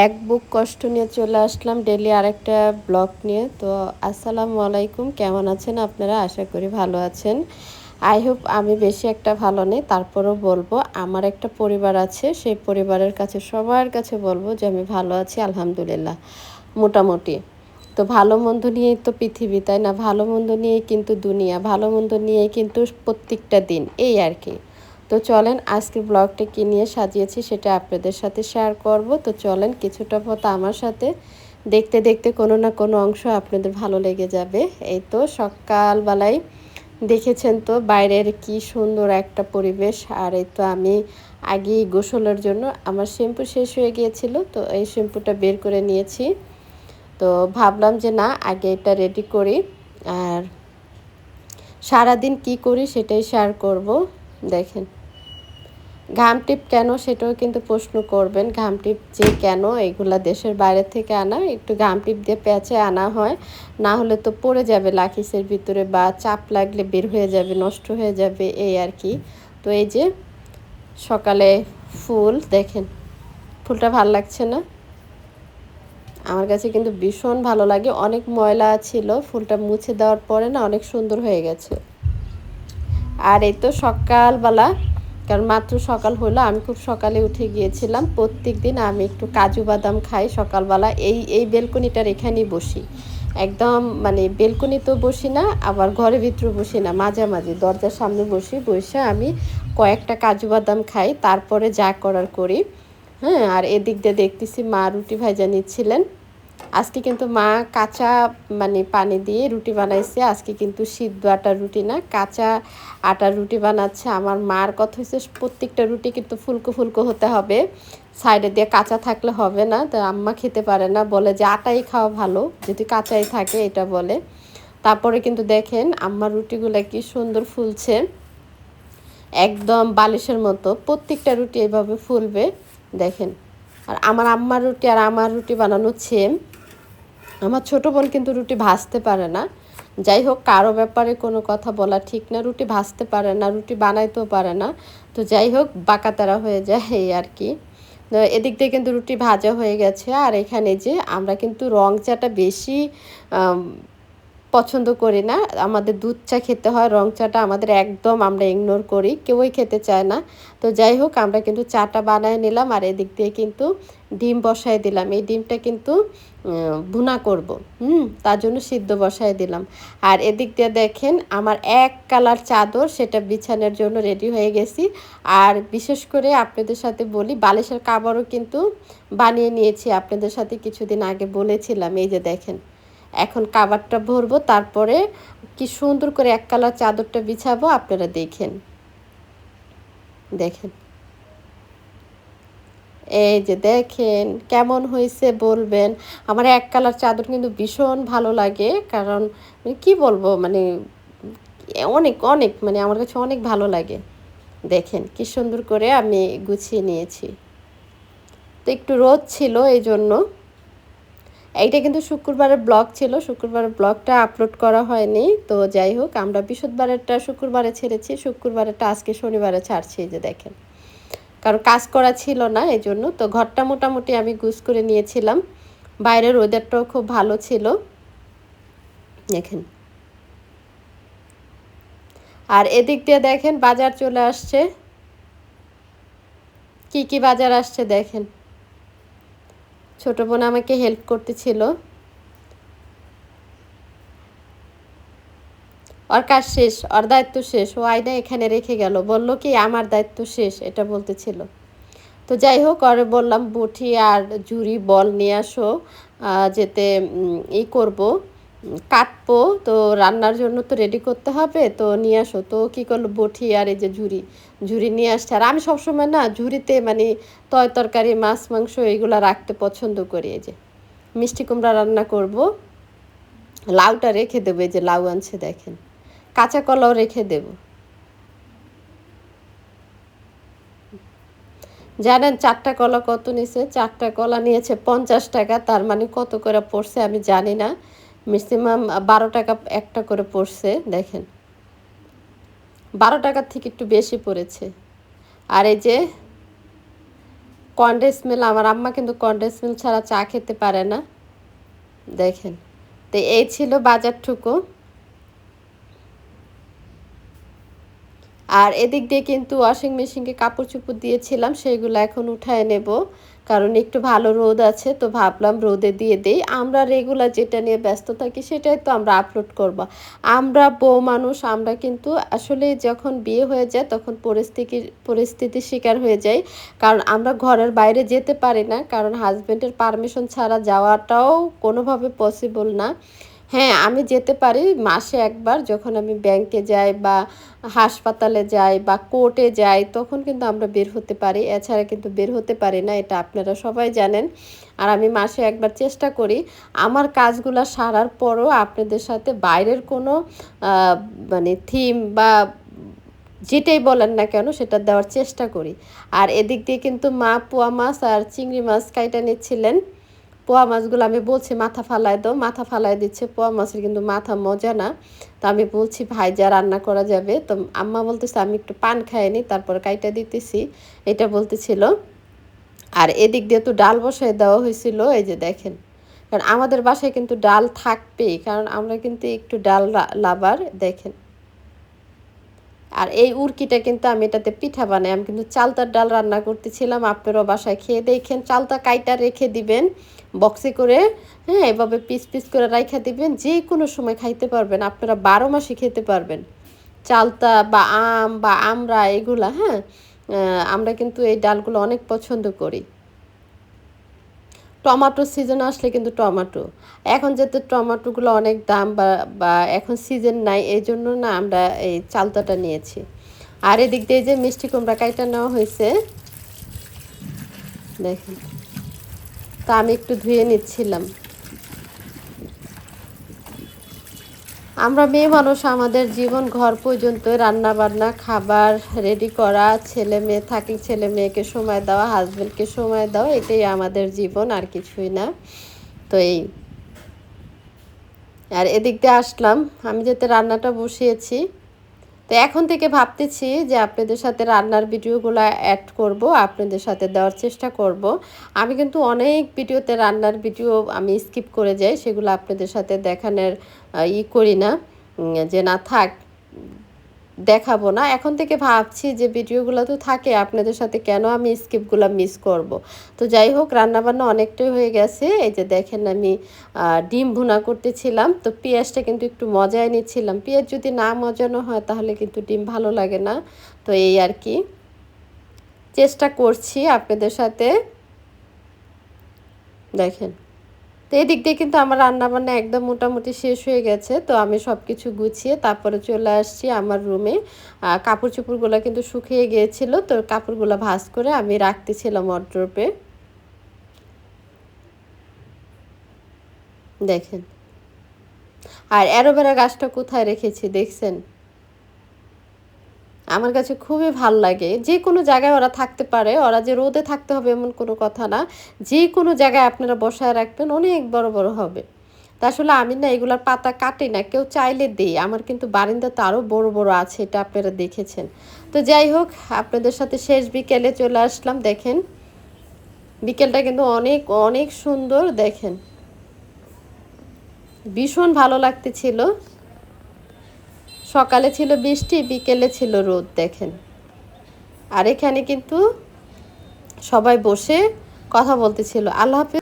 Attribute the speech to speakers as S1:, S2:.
S1: এক বুক কষ্ট নিয়ে চলে আসলাম ডেলি আরেকটা ব্লগ নিয়ে। তো আসসালামু আলাইকুম, কেমন আছেন আপনারা? আশা করি ভালো আছেন। আই হোপ আমি বেশি একটা ভালো নেই, তারপরেও বলব, আমার একটা পরিবার আছে, সেই পরিবারের কাছে, সবার কাছে বলব যে আমি ভালো আছি, আলহামদুলিল্লাহ, মোটামুটি। তো ভালো মন্দ নিয়েই তো পৃথিবী, তাই না? ভালো মন্দ নিয়েই কিন্তু দুনিয়া, ভালো মন্দ নিয়েই কিন্তু প্রত্যেকটা দিন, এই আর কি। তো চলেন আজকে ব্লগটা কী নিয়ে সাজিয়েছি সেটা আপনাদের সাথে শেয়ার করব। তো চলেন কিছুটা পথ আমার সাথে। দেখতে দেখতে কোনো না কোনো অংশ আপনাদের ভালো লেগে যাবে। এই তো সকালবেলায় দেখেছেন তো বাইরের কি সুন্দর একটা পরিবেশ। আর এই তো আমি আগেই গোসলের জন্য আমার শ্যাম্পু শেষ হয়ে গিয়েছিল, তো এই শ্যাম্পুটা বের করে নিয়েছি। তো ভাবলাম যে না, আগে এটা রেডি করি। আর সারাদিন কি করি সেটাই শেয়ার করব। দেখেন। ঘাম টিপ কেন সেটাও কিন্তু প্রশ্ন করবেন। ঘাম টিপ যে কেন এগুলা দেশের বাইরে থেকে আনা, একটু ঘাম টিপ দিয়ে প্যাচে আনা হয়। না হলে তো পড়ে যাবে লাখিসের ভিতরে বা চাপ লাগলে বের হয়ে যাবে, নষ্ট হয়ে যাবে, এই আর কি। তো এই যে সকালে ফুল, দেখেন, ফুলটা ভালো লাগছে না? আমার কাছে কিন্তু ভীষণ ভালো লাগে। অনেক ময়লা ছিল, ফুলটা মুছে দেওয়ার পরে না অনেক সুন্দর হয়ে গেছে। আর এই তো সকালবেলা কারণ মাত্র সকাল হলো, আমি খুব সকালে উঠে গিয়েছিলাম। প্রত্যেক দিন আমি একটু কাজু বাদাম খাই সকালবেলা। এই এই বেলকনিটার এখানেই বসি। একদম মানে বেলকনিতেও বসি না, আবার ঘরের ভিতরে বসি না, মাঝামাঝি। দরজার সামনে বসি, বসে আমি কয়েকটা কাজু বাদাম খাই, তারপরে যা করার করি। হ্যাঁ আর এদিক দিয়ে দেখতেছি মা রুটি ভাজা নিচ্ছিলেন। আজকে কিন্তু মা কাঁচা মানে পানি দিয়ে রুটি বানাইছে। আজকে কিন্তু সিদ্ধ আটার রুটি না, কাঁচা আটার রুটি বানাচ্ছে। আমার মার কথা হচ্ছে প্রত্যেকটা রুটি কিন্তু ফুলকো ফুলকো হতে হবে। সাইডে দিয়ে কাঁচা থাকলে হবে না, তো আম্মা খেতে পারে না। বলে যে আটাই খাওয়া ভালো, যদি কাঁচাই থাকে এটা বলে। তারপরে কিন্তু দেখেন আম্মার রুটিগুলো কি সুন্দর ফুলছে। একদম বালিশের মতো, প্রত্যেকটা রুটি এইভাবে ফুলবে। দেখেন, আর আমার আম্মার রুটি আর আমার রুটি বানানো সেম আমার ছোট বোন কিন্তু রুটি ভাজতে পারে না। যাই হোক, কারও ব্যাপারে কোনো কথা বলা ঠিক না, রুটি ভাজতে পারে না, রুটি বানাইতেও পারে না। তো যাই হোক, বাঁকাতারা হয়ে যায় এই আর কি। এদিক দিয়ে কিন্তু রুটি ভাজা হয়ে গেছে। আর এখানে যে আমরা কিন্তু রং চাটা বেশি পছন্দ করি না। আমাদের দুধ চা খেতে হয়, রং চাটা আমাদের একদম আমরা ইগনোর করি, কেউই খেতে চায় না। তো যাই হোক, আমরা কিন্তু চাটা বানায় নিলাম আর এদিক দিয়ে কিন্তু ডিম বসায় দিলাম। এই ডিমটা কিন্তু ভুনা করব, হুম, তার জন্য সিদ্ধ বসায় দিলাম। আর এদিক দিয়ে দেখেন, আমার এক কালার চাদর, সেটা বিছানোর জন্য রেডি হয়ে গেছি। আর বিশেষ করে আপনাদের সাথে বলি, বালিশের কাবারও কিন্তু বানিয়ে নিয়েছি। আপনাদের সাথে কিছুদিন আগে বলেছিলাম, এই যে দেখেন। এখন কাবারটা ভরবো, তারপরে কি সুন্দর করে এক কালার চাদরটা বিছাবো, আপনারা দেখেন। দেখেন। এই যে দেখেন, কেমন হয়েছে বলবেন। আমার এক কালার চাদর কিন্তু ভীষণ ভালো লাগে, কারণ মানে কি বলব মানে অনেক অনেক মানে আমার কাছে অনেক ভালো লাগে। দেখেন, কি সুন্দর করে আমি গুছিয়ে নিয়েছি। তো একটু রোদ ছিল এই জন্য এইটা কিন্তু শুক্রবারের ব্লগ ছিল, শুক্রবারের ব্লগটা আপলোড করা হয়নি, তো যাই হোক, আমরা বৃহস্পতিবারেরটা শুক্রবারে ছেড়েছি, শুক্রবারেরটা আজকে শনিবারে ছাড়ছি যে দেখেন। কারণ কাজ করা ছিল না এই জন্য তো ঘরটা মোটামুটি আমি গুছ করে নিয়েছিলাম। বাইরের ওয়েদারটাও খুব ভালো ছিল। দেখেন। আর এদিক দিয়ে দেখেন বাজার চলে আসছে। কি কি বাজার আসছে দেখেন। ছোট বোন আমাকে হেল্প করতেছিল। ওর কাজ শেষ, ওর দায়িত্ব শেষ। ও আয়না এখানে রেখে গেল। বলল কি, আমার দায়িত্ব শেষ, এটা বলতেছিল। তো যাই হোক আর বললাম বটি আর ঝুড়ি বল নিয়ে আসো যেতে ই করব। কাটবো, তো রান্নার জন্য তো রেডি করতে হবে, তো নিয়ে আসো। তো কী করল? বটি আর এই যে ঝুড়ি ঝুড়ি নিয়ে আসছে। আর আমি সবসময় না ঝুড়িতে মানে তয় তরকারি, মাছ, মাংস এইগুলো রাখতে পছন্দ করি। এই যে মিষ্টি কুমড়া রান্না করব। লাউটা রেখে দেবো, এই যে লাউ আনছে দেখেন। কাঁচা কলাও রেখে দেব। জানেন চারটা কলা কত নিছে? চারটা কলা নিয়েছে পঞ্চাশ টাকা, তার মানে কত করে পড়ছে আমি জানি না। ম্যাক্সিমাম বারো টাকা একটা করে পড়ছে, দেখেন। বারো টাকার থেকে একটু বেশি পড়েছে। আর এই যে কন্ডেন্স মিল্ক আমার আম্মা কিন্তু কন্ডেন্স মিল্ক ছাড়া চা খেতে পারে না। দেখেন, তো এই ছিল বাজারটুকু। আর এদিক দিয়ে কিন্তু ওয়াশিং মেশিনকে কাপড় চুপড় দিয়েছিলাম, সেইগুলো এখন উঠায় নেব। কারণ একটু ভালো রোদ আছে, তো ভাবলাম রোদে দিয়ে দেই। আমরা রেগুলার যেটা নিয়ে ব্যস্ত থাকি সেটাই তো আমরা আপলোড করব। আমরা বউ মানুষ, আমরা কিন্তু আসলে যখন বিয়ে হয়ে যায় তখন পরিস্থিতি পরিস্থিতির শিকার হয়ে যাই। কারণ আমরা ঘরের বাইরে যেতে পারি না, কারণ হাজব্যান্ডের পারমিশন ছাড়া যাওয়াটাও কোনোভাবে পসিবল না। হ্যাঁ আমি যেতে পারি মাসে একবার যখন আমি ব্যাংকে যাই বা হাসপাতালে যাই বা কোর্টে যাই, তখন কিন্তু আমরা বের হতে পারি। এছাড়া কিন্তু বের হতে পারি না, এটা আপনারা সবাই জানেন। আর আমি মাসে একবার চেষ্টা করি। আমার কাজগুলো সারার পরও আপনাদের সাথে বাইরের কোনো মানে থিম বা যেটাই বলেন না কেন, সেটা দেওয়ার চেষ্টা করি। আর এদিক দিয়ে কিন্তু মা পোয়া মাছ আর চিংড়ি মাছ কাইটা নিচ্ছিলেন। পোয়া মাছগুলো আমি বলছি, মাথা ফালাই দাও, মাথা ফালাই দিচ্ছে পোয়া মাছের কিন্তু মাথা মজা না। তো আমি বলছি, ভাই, যা রান্না করা যাবে। তো আম্মা বলতেছে, আমি একটু পান খাইনি, তারপর কাইটা দিতেছি। এটা বলতেছিল। আর এদিক দিয়ে তো ডাল বসায় দেওয়া হয়েছিল, এই যে দেখেন। কারণ আমাদের বাসায় কিন্তু ডাল থাকবেই, কারণ আমরা কিন্তু একটু ডাল লাবার দেখেন। আর এই উরকিটা কিন্তু আমি এটাতে পিঠা বানাই। আমি কিন্তু চালতার ডাল রান্না করতেছিলাম আপনারাও বাসায় খেয়ে দেখেন, চালতা কাইটা রেখে দিবেন, বক্সে করে হ্যাঁ এভাবে পিস পিস করে রাইখা দিবেন যে কোনো সময় খাইতে পারবেন, আপনারা বারো মাসে খেতে পারবেন। চালতা বা আম বা আমরা এগুলা হ্যাঁ আমরা কিন্তু এই ডালগুলো অনেক পছন্দ করি। টমাটো সিজন আসলে কিন্তু টমাটো। এখন যেহেতু টমাটোগুলো অনেক দাম বা বা এখন সিজন নাই এই জন্য না আমরা এই চালতাটা নিয়েছি। আর এদিক দিয়ে যে মিষ্টি কুমড়া কাইটা নেওয়া হয়েছে, দেখেন। তা আমি একটু ধুয়ে নিচ্ছিলাম। আমরা মেয়ে মানুষ, আমাদের জীবন ঘর পর্যন্ত রান্না বান্না খাবার রেডি করা, ছেলে মেয়ে থাকি ছেলে মেয়েকে সময় দেওয়া হাজব্যান্ডকে সময় দেওয়া, এটাই আমাদের জীবন, আর কিছুই না। তো এই। আর এদিক দিয়ে আসলাম। আমি যাতে রান্নাটা বসিয়েছি। তো এখন থেকে ভাবতেছি যে আপনাদের সাথে রান্নার ভিডিওগুলো অ্যাড করব, আপনাদের সাথে দেওয়ার চেষ্টা করব। আমি কিন্তু অনেক ভিডিওতে রান্নার ভিডিও আমি স্কিপ করে যাই, সেগুলো আপনাদের সাথে দেখানোর ই করি না। যে না থাক দেখাবো না। এখন থেকে ভাবছি যে ভিডিওগুলো তো থাকে, আপনাদের সাথে কেন আমি স্কিপগুলো মিস করব। তো যাই হোক, রান্নাবান্না অনেকটাই হয়ে গেছে। এই যে দেখেন আমি ডিম ভুনা করতেছিলাম। তো পেঁয়াজটা কিন্তু একটু মজায় নিচ্ছিলাম। পেঁয়াজ যদি না মজানো হয়, তাহলে কিন্তু ডিম ভালো লাগে না। তো এই আর কি। চেষ্টা করছি আপনাদের সাথে। দেখেন। তো এই দিক দিয়ে কিন্তু আমার রান্নাবান্না একদম মোটামুটি শেষ হয়ে গেছে। তো আমি সব কিছু গুছিয়ে তারপরে চলে আসছি আমার রুমে কাপড় চোপড়গুলো কিন্তু শুকিয়ে গিয়েছিল, তো কাপড়গুলো ভাজ করে আমি রাখতেছিলাম অড্রপে দেখেন। আর অ্যারোভেরা গাছটা কোথায় রেখেছি, দেখছেন? আমার কাছে খুবই ভালো লাগে। যে কোনো জায়গায় ওরা থাকতে পারে, ওরা যে রোদে থাকতে হবে এমন কোনো কথা না। যে কোনো জায়গায় আপনারা বসায় রাখবেন, অনেক বড় বড় হবে। তা আসলে আমি না এগুলার পাতা কাটি না, কেউ চাইলে দিই। আমার কিন্তু বারিন্দাতে আরও বড় বড় আছে, এটা আপনারা দেখেছেন। তো যাই হোক, আপনাদের সাথে শেষ বিকেলে চলে আসলাম, দেখেন। বিকেলটা কিন্তু অনেক অনেক সুন্দর, দেখেন। ভীষণ ভালো লাগতেছিল। সকালে ছিল বৃষ্টি, বিকেলে ছিল রোদ, দেখেন। আর এখানে কিন্তু সবাই বসে কথা বলতেছিল। আল্লাহ হাফিজ।